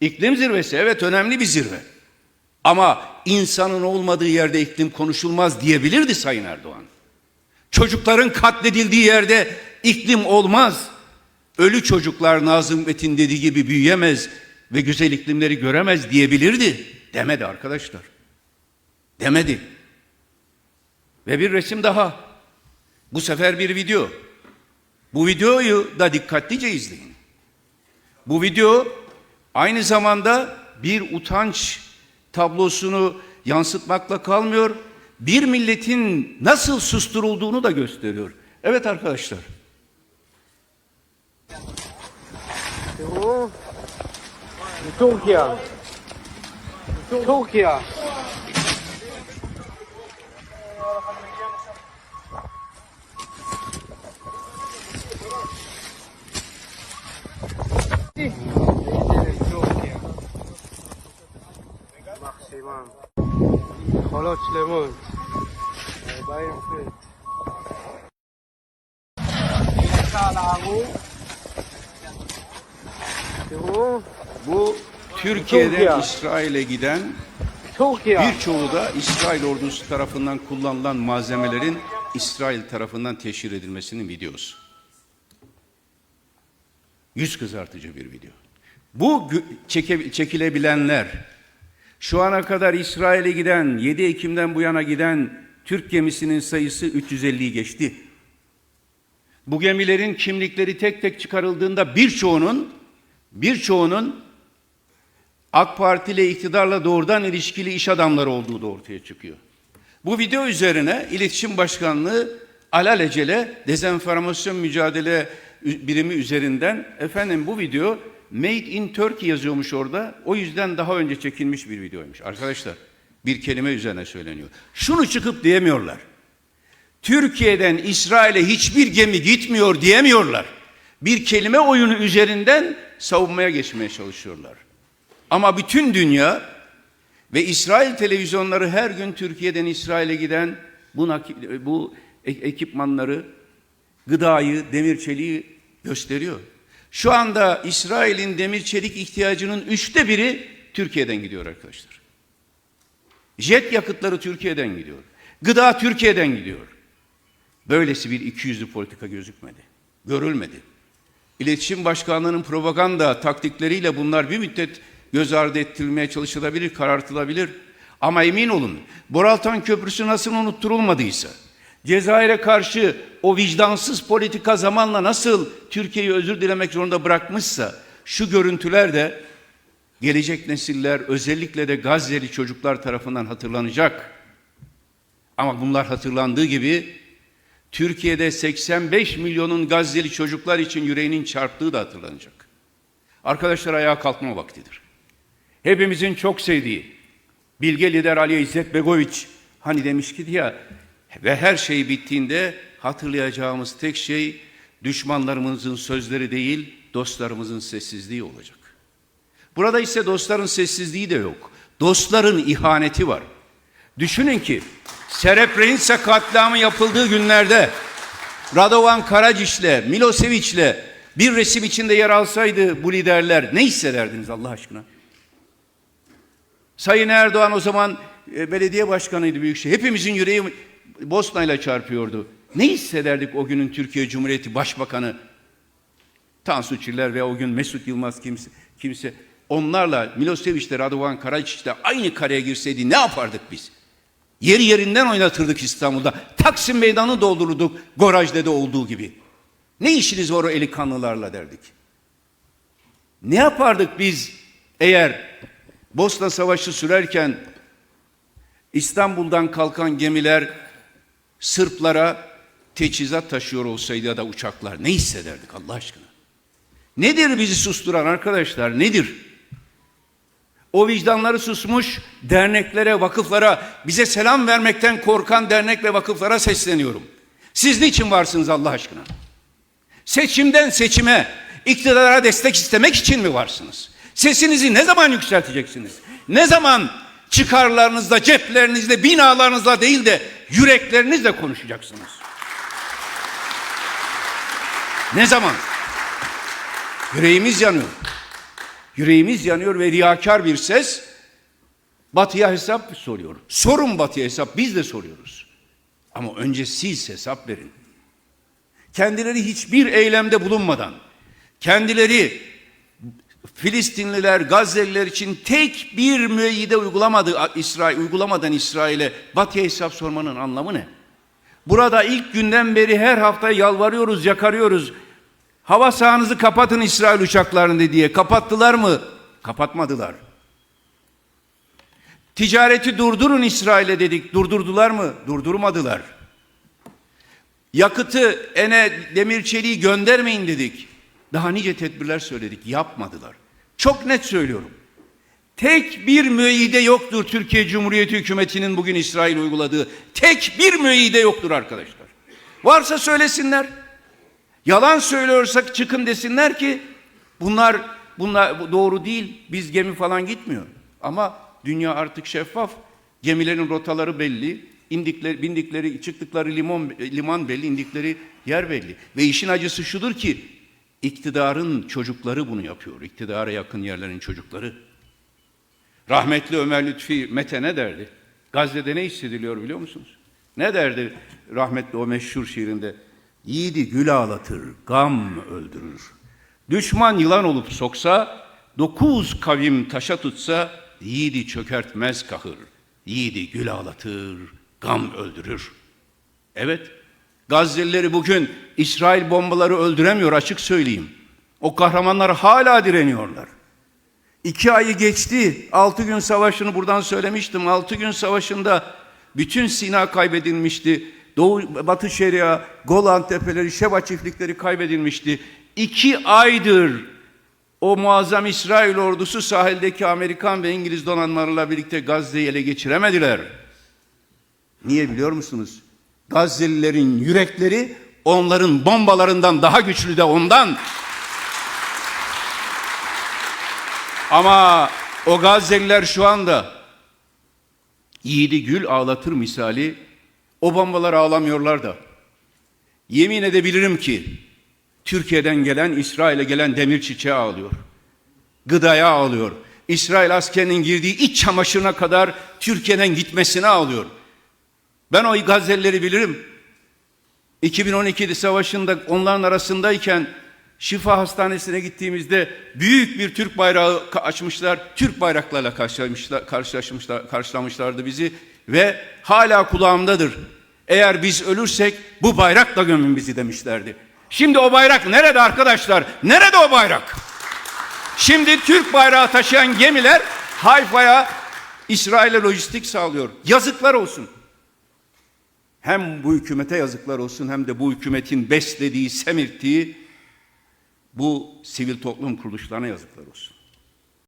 İklim zirvesi evet önemli bir zirve. Ama insanın olmadığı yerde iklim konuşulmaz diyebilirdi Sayın Erdoğan. Çocukların katledildiği yerde iklim olmaz. Ölü çocuklar Nazım Metin dediği gibi büyüyemez ve güzel iklimleri göremez diyebilirdi. Demedi arkadaşlar. Demedi. Ve bir resim daha. Bu sefer bir video. Bu videoyu da dikkatlice izleyin. Bu video Aynı zamanda bir utanç tablosunu yansıtmakla kalmıyor, bir milletin nasıl susturulduğunu da gösteriyor. Evet arkadaşlar. Türkiye. Türkiye. מחשימם. יכולות שלמות. 40 פט. תראו, Bu Türkiye'den Türkiye. İsrail'e giden טורקיה. birçoğu da İsrail ordusu tarafından kullanılan malzemelerin İsrail tarafından teşhir edilmesinin videosu. Yüz kızartıcı bir video. Bu gö- çeke- çekilebilenler şu ana kadar İsrail'e giden 7 Ekim'den bu yana giden Türk gemisinin sayısı 350'yi geçti. Bu gemilerin kimlikleri tek tek çıkarıldığında birçoğunun birçoğunun AK Parti ile iktidarla doğrudan ilişkili iş adamları olduğu da ortaya çıkıyor. Bu video üzerine İletişim Başkanlığı alelacele dezenformasyon mücadele birimi üzerinden efendim bu video Made in Turkey yazıyormuş orada. O yüzden daha önce çekilmiş bir videoymuş. Arkadaşlar bir kelime üzerine söyleniyor. Şunu çıkıp diyemiyorlar. Türkiye'den İsrail'e hiçbir gemi gitmiyor diyemiyorlar. Bir kelime oyunu üzerinden savunmaya geçmeye çalışıyorlar. Ama bütün dünya ve İsrail televizyonları her gün Türkiye'den İsrail'e giden bu, bu e- ekipmanları, gıdayı, demir çeliği gösteriyor. Şu anda İsrail'in demir çelik ihtiyacının üçte biri Türkiye'den gidiyor arkadaşlar. Jet yakıtları Türkiye'den gidiyor. Gıda Türkiye'den gidiyor. Böylesi bir ikiyüzlü politika gözükmedi. Görülmedi. İletişim Başkanlığı'nın propaganda taktikleriyle bunlar bir müddet göz ardı ettirilmeye çalışılabilir, karartılabilir. Ama emin olun, Boraltan Köprüsü nasıl unutturulmadıysa, Cezayir'e karşı o vicdansız politika zamanla nasıl Türkiye'yi özür dilemek zorunda bırakmışsa, şu görüntüler de gelecek nesiller özellikle de Gazze'li çocuklar tarafından hatırlanacak. Ama bunlar hatırlandığı gibi Türkiye'de 85 milyonun Gazze'li çocuklar için yüreğinin çarptığı da hatırlanacak. Arkadaşlar ayağa kalkma vaktidir. Hepimizin çok sevdiği bilge lider Ali İzzet Begoviç hani demişti ya ve her şey bittiğinde hatırlayacağımız tek şey düşmanlarımızın sözleri değil dostlarımızın sessizliği olacak. Burada ise dostların sessizliği de yok. Dostların ihaneti var. Düşünün ki Srebrenica katliamı yapıldığı günlerde Radovan Karacic'le, Milosevic'le bir resim içinde yer alsaydı bu liderler ne hissederdiniz Allah aşkına? Sayın Erdoğan o zaman e, belediye başkanıydı Büyükşehir. Hepimizin yüreği Bosna'yla çarpıyordu. Ne hissederdik o günün Türkiye Cumhuriyeti Başbakanı Tansu Çiller ve o gün Mesut Yılmaz kimse, kimse onlarla Milosevic'le Radovan Karacic'le aynı kareye girseydi ne yapardık biz? Yeri yerinden oynatırdık İstanbul'da. Taksim meydanı doldururduk Goraj'da da olduğu gibi. Ne işiniz var o eli kanlılarla derdik. Ne yapardık biz eğer Bosna Savaşı sürerken İstanbul'dan kalkan gemiler Sırplara teçhizat taşıyor olsaydı ya da uçaklar ne hissederdik Allah aşkına? Nedir bizi susturan arkadaşlar nedir? O vicdanları susmuş derneklere, vakıflara, bize selam vermekten korkan dernek ve vakıflara sesleniyorum. Siz niçin varsınız Allah aşkına? Seçimden seçime, iktidara destek istemek için mi varsınız? Sesinizi ne zaman yükselteceksiniz? Ne zaman çıkarlarınızla, ceplerinizle, binalarınızla değil de yüreklerinizle konuşacaksınız? Ne zaman? Yüreğimiz yanıyor. Yüreğimiz yanıyor ve riyakar bir ses Batı'ya hesap soruyor. Sorun Batı'ya hesap, biz de soruyoruz. Ama önce siz hesap verin. Kendileri hiçbir eylemde bulunmadan, kendileri Filistinliler, Gazze'liler için tek bir müeyyide uygulamadı İsrail, uygulamadan İsrail'e Batı'ya hesap sormanın anlamı ne? Burada ilk günden beri her hafta yalvarıyoruz, yakarıyoruz. Hava sahanızı kapatın İsrail uçaklarını diye. Kapattılar mı? Kapatmadılar. Ticareti durdurun İsrail'e dedik. Durdurdular mı? Durdurmadılar. Yakıtı, ene, demir çeliği göndermeyin dedik. Daha nice tedbirler söyledik. Yapmadılar. Çok net söylüyorum. Tek bir müeyyide yoktur Türkiye Cumhuriyeti hükümetinin bugün İsrail uyguladığı. Tek bir müeyyide yoktur arkadaşlar. Varsa söylesinler. Yalan söylüyorsak çıkın desinler ki bunlar bunlar bu doğru değil. Biz gemi falan gitmiyor. Ama dünya artık şeffaf. Gemilerin rotaları belli. indikleri, bindikleri, çıktıkları limon, liman belli, indikleri yer belli. Ve işin acısı şudur ki iktidarın çocukları bunu yapıyor. İktidara yakın yerlerin çocukları. Rahmetli Ömer Lütfi Mete ne derdi? Gazze'de ne hissediliyor biliyor musunuz? Ne derdi rahmetli o meşhur şiirinde? Yiğidi gül ağlatır, gam öldürür. Düşman yılan olup soksa, dokuz kavim taşa tutsa, yiğidi çökertmez kahır. Yiğidi gül ağlatır, gam öldürür. Evet, Gazze'lileri bugün İsrail bombaları öldüremiyor açık söyleyeyim. O kahramanlar hala direniyorlar. İki ayı geçti. Altı gün savaşını buradan söylemiştim. Altı gün savaşında bütün Sina kaybedilmişti. Doğu, Batı Şeria, Golan Tepeleri, Şeba çiftlikleri kaybedilmişti. İki aydır o muazzam İsrail ordusu sahildeki Amerikan ve İngiliz donanmalarıyla birlikte Gazze'yi ele geçiremediler. Niye biliyor musunuz? Gazze'lilerin yürekleri onların bombalarından daha güçlü de ondan. Ama o Gazze'liler şu anda yiğidi gül ağlatır misali o bombalar ağlamıyorlar da. Yemin edebilirim ki Türkiye'den gelen, İsrail'e gelen demir çiçeği ağlıyor. Gıdaya ağlıyor. İsrail askerinin girdiği iç çamaşırına kadar Türkiye'den gitmesine ağlıyor. Ben o Gazze'lileri bilirim. 2012 savaşında onların arasındayken Şifa Hastanesi'ne gittiğimizde büyük bir Türk bayrağı açmışlar. Türk bayraklarla karşılamışlar, karşılaşmışlar, karşılamışlardı bizi ve hala kulağımdadır. Eğer biz ölürsek bu bayrakla gömün bizi demişlerdi. Şimdi o bayrak nerede arkadaşlar? Nerede o bayrak? Şimdi Türk bayrağı taşıyan gemiler Hayfa'ya İsrail'e lojistik sağlıyor. Yazıklar olsun. Hem bu hükümete yazıklar olsun hem de bu hükümetin beslediği, semirttiği bu sivil toplum kuruluşlarına yazıklar olsun.